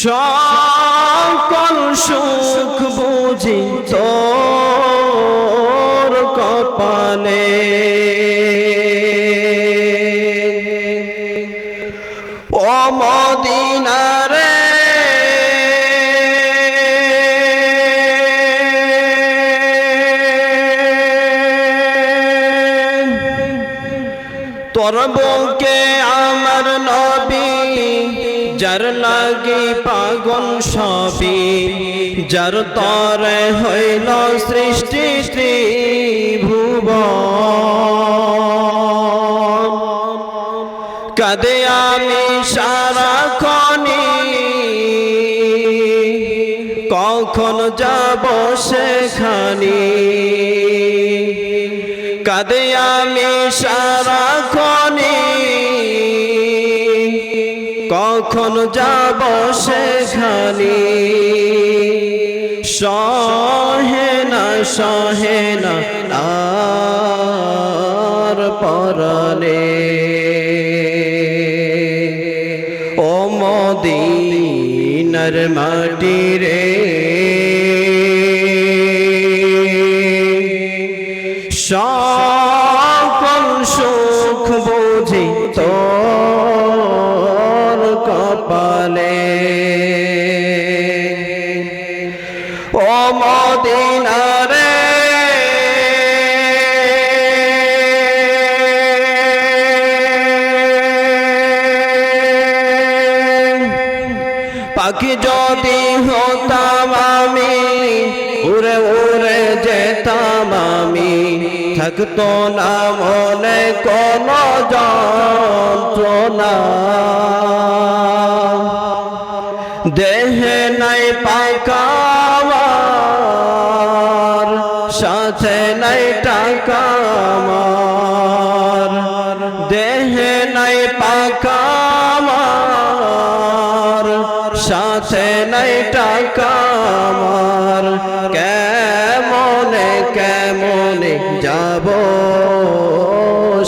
সকল সুখ বুঝি তোর কপালে। তোর বুকে আমার নবী যার লাগি পাগল সবই, যার তরে হইল সৃষ্টি ত্রিভুব কাদে আমি সারা খনি কখন যাব সেখানি? কাদে আমি সারা খনি কখন যাব সেখানি? সহে না সহে না আর পরনে। ও মদিনার মাটি রে। সকল সুখ বুঝি তোর মদিনারে। পাখি যদি হতাম আমি, উড়ে উড়ে যেতাম আমি। থাকতো না মনে কোন যন্ত্রণা। দেহে নাই পাকামার নাই পাকামার সাথে নাই টাকা আমার কেমনে কেমনে যাব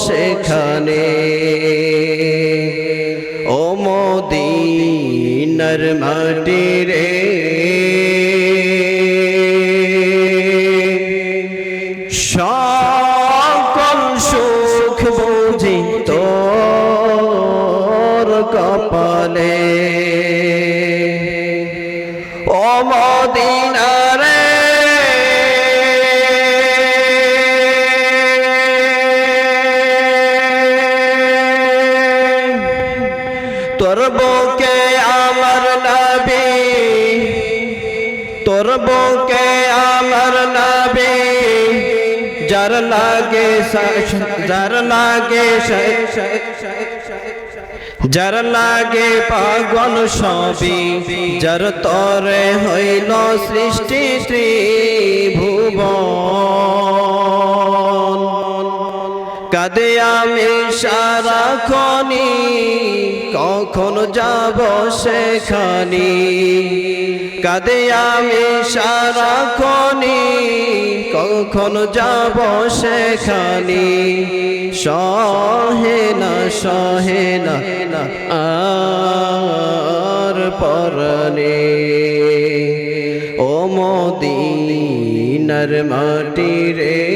সেখানে? ও মদিনার মাটি রে। সকল কপালে। ও মদিনারে। তোর বুকে আমার নবী। তোর বুকে আমার নবী। যার লাগে যার লাগে যার লাগে পাগল সবি যার তরে হইল সৃষ্টি ত্রিভুবন। কাদে আমি সারা খনি কখন যাব সেখানি? কাদে আমি সারা খনি কখন যাব সেখানি? সহে না সহে না আর পরনে। ও মদিনার মাটি রে